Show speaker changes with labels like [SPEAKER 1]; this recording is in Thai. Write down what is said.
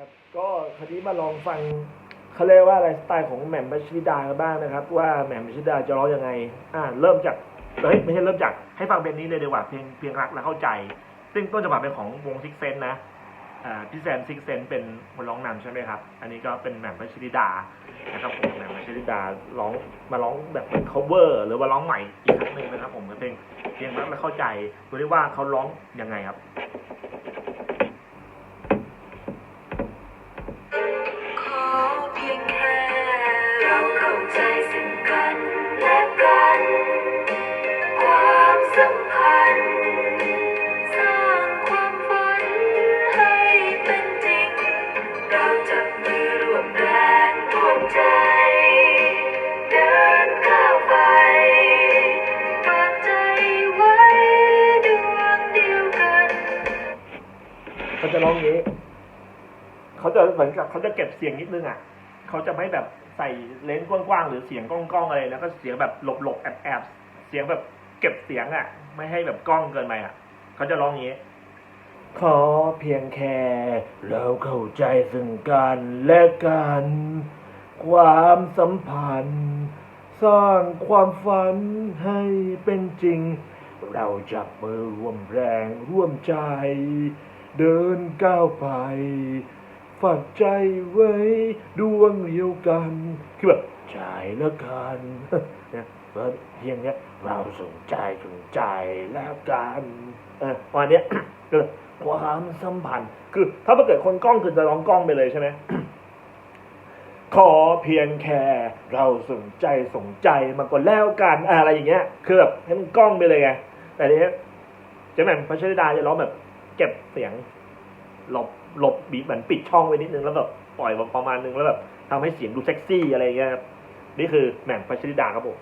[SPEAKER 1] ครับก็คราวนี้มาลองฟังเขาเรียกว่าอะไรสไตล์ของแหม่มพัชริดากันบ้างนะครับ ว่าแหม่มพัชริดาจะร้องยังไง อ่า เริ่มจากเฮ้ยไม่ใช่เริ่มจากให้ฟังเพลงนี้เลยดีกว่าเพลงเพียงรักและเข้าใจ ซึ่งต้นฉบับเป็นของวงซิกเซนนะอ่าพี่แซมซิกเซนเป็นคนร้องนำใช่ไหมครับ อันนี้ก็เป็นแหม่มพัชริดานะครับผมแหม่มพัชริดาร้องมาร้องแบบเป็น cover หรือว่าร้องใหม่อีกครั้งหนึ่งนะครับ ผมเพลงเพียงรักและเข้าใจดูได้ว่าเขาร้องยังไงครับ
[SPEAKER 2] จะร้อง
[SPEAKER 1] อย่างนี้เขาจะเหมือนกับเขาจะเก็บเสียงนิดนึงอะเขาจะไม่แบบใส่เลนส์กว้างๆหรือเสียงกล้องๆอะไรนะก็เสียงแบบหลบๆแอบๆเสียงแบบเก็บเสียงอะ ไม่ให้แบบกล้องเกินไปอะเขาจะร้องอย่างนี้ขอเพียงแค่เราเข้าใจซึ่งกันและกัน ความสัมพันธ์ สร้างความฝันให้เป็นจริง เราจับมือร่วมแรงร่วมใจ เดินก้าวไปฝากใจไว้ดวงเดียวกัน คือแบบใจแล้วกันเนี่ยเปิดเพียงเนี้ยเราสนใจสนใจแล้วกันเออวันเนี้ยก็ความสัมพันธ์ คือ ถ้าเกิดคนกล้องคือจะร้องกล้องไปเลยใช่ไหมขอเพียงแค่เราสนใจสนใจมันก็แล้วกันอะอะไรอย่างเงี้ย คือแบบให้มันกล้องไปเลยไงแต่ทีนี้เจ๊แม่มพัชริดาจะร้องแบบ เก็บเสียง หลบหลบบีบเหมือนปิดช่องไว้นิดนึงแล้วแบบปล่อยประมาณนึงแล้วแบบทำให้เสียงดูเซ็กซี่อะไรเงี้ยครับนี่คือแหม่มพัชริดาครับผม